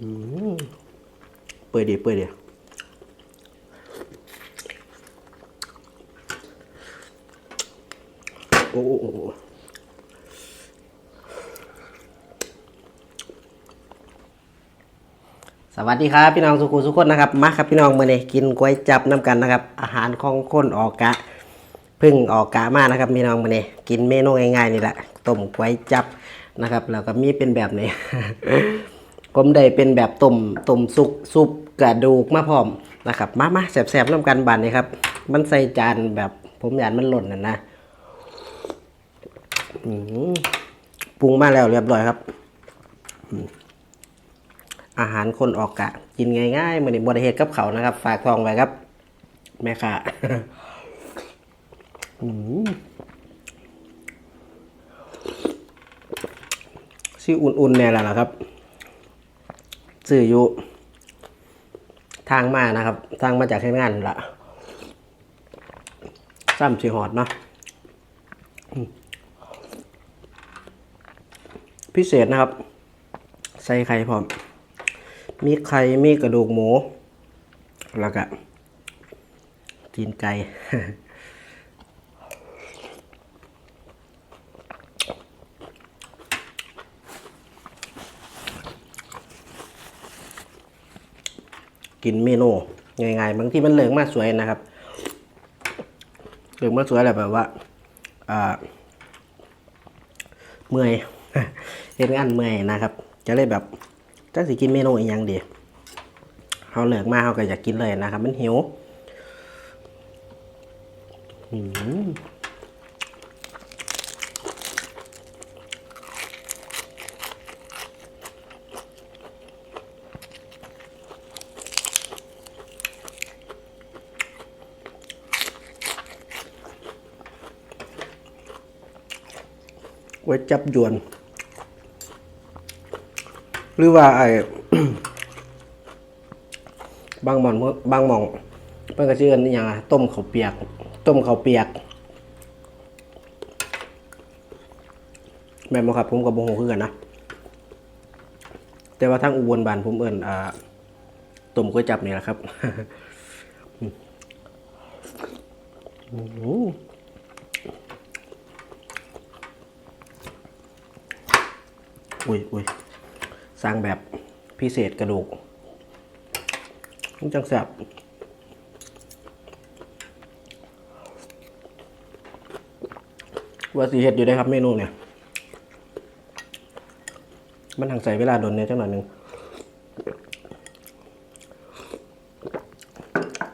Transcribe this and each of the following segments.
เปื่อยดีเปื่อยดีโอ้โหโอ้สวัสดีครับพี่น้องสุขุสุขคนนะครับมาครับพี่น้องมื่อนี้กินก๋วยจับน้ำกันนะครับ อาหารของคนออกกะพึ่งออกกะมานะครับพี่น้องมื่อนี้กินเมนูง่ายๆนี่แหละต้มก๋วยจับนะครับแล้วก็มีเป็นแบบนี้ ผมได้เป็นแบบต้มต้มสุกซุปกระดูกมาพร้อมนะครับ มามาแสบๆน้ำกันบานนี้ครับ มันใส่จานแบบผมอยากมันหล่นนะนะอืมปรุงมาแล้วเรียบร้อยครับ อาหารคนออกกะ กินง่ายๆเหมือนบริเหตุกับเขานะครับ ฝากทองไว้ครับ แม่ค่ะอืมชื่ออุ่นๆเนี่ยและล่ะครับ ซื้ออยู่ ทางมานะครับ ทางมาจากที่งานละซ้ำสีหอดเนาะพิเศษนะครับ ใส่ไข่พร้อม มีไข่มีกระดูกหมู แล้วก็ตีนไก่ กินเมนูง่ายๆบางที่มันเหลืองมากสวยนะครับเหลืองมากสวยอะไรแบบว่าอ่าเมื่อยเห็นงานเมื่อยนะครับ จะเลยแบบจักสิกินเมนูอีกอย่างเดียวเขาเหลืองมากเขาก็อยากกินเลยนะครับ มันหิวอืม ไว้จับยวน หรือว่าไอ้บางหมอนบางหมองเพิ่นก็ชื่ออนอหย่างอะต้มข้าวเปียก ต้มข้าวเปียก แม่นบ่ครับ ผมก็บ่ฮู้คือกันนะ แต่ว่าทางอุบลบ้านผมเอิ้นอ่าต้มก๋วยจับนี่แหละครับ อืม อุ้ยอุ้ยสร้างแบบพิเศษกระดูกมันจังแสบว่าสีเห็ดอยู่ได้ครับเมนูเนี่ย มันทางใส่เวลาโดนเนี่ยจังหน่อยหนึ่ง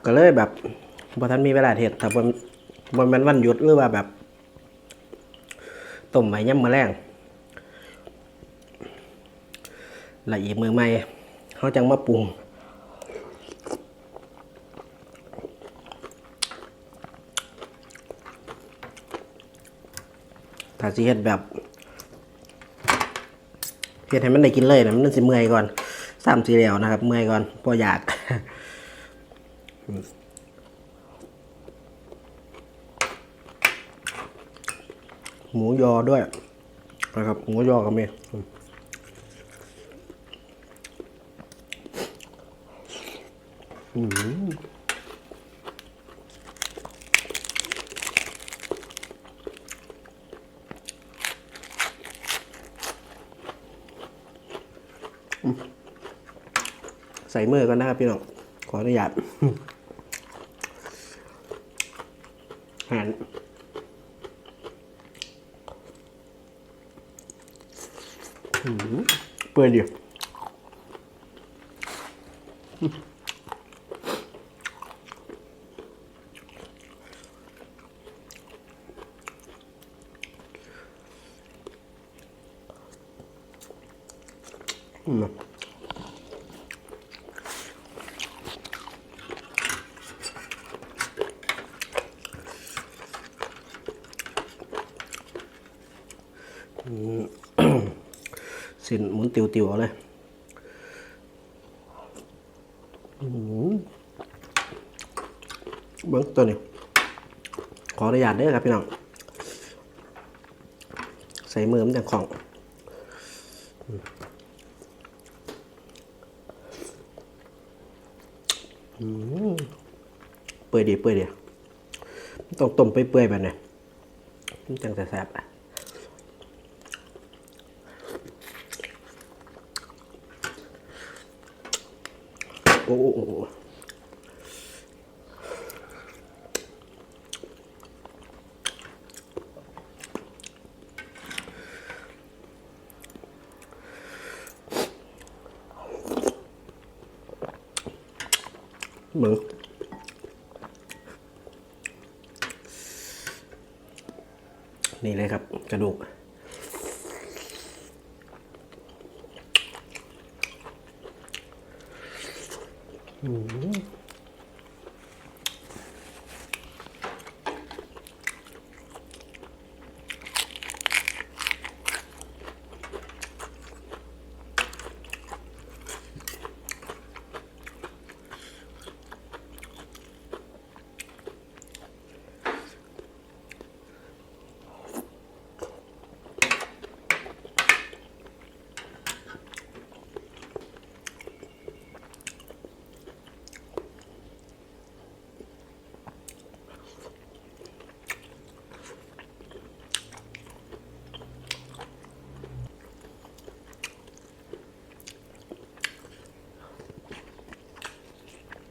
ก็เลยแบบพอท่านมีเวลาเห็ดแต่บนบนมันวันหยุดหรือว่าแบบต้มไว้ย่ำมะแรง ละอีกมือใหม่เขาจังมาปรุงถ้าสิเฮ็ดแบบเฮ็ดให้มันได้กินเลยนะมันสิเมื่อยก่อนสามสีเหลวนะครับ เมื่อยก่อนพออยากหมูยอด้วยนะครับ หมูยอก็มี อืมใส่เมื่อก่อนนะครับพี่น้อง ขออนุญาตหันเปื่อยดี อืมสินหมุนติวติวๆเลยอื้อหือเบิ้งตัวนี้ ขออนุญาตด้อครับพี่น้อง ใส่มือมันจะของอืม อืม เปื่อยดีเปื่อยดีต้องต้มไปเปื่อยแบบนี้จังจะแซ่บอะโอ้โอ้ เหมือนนี่เลยครับ กระดูก อืม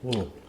Mm.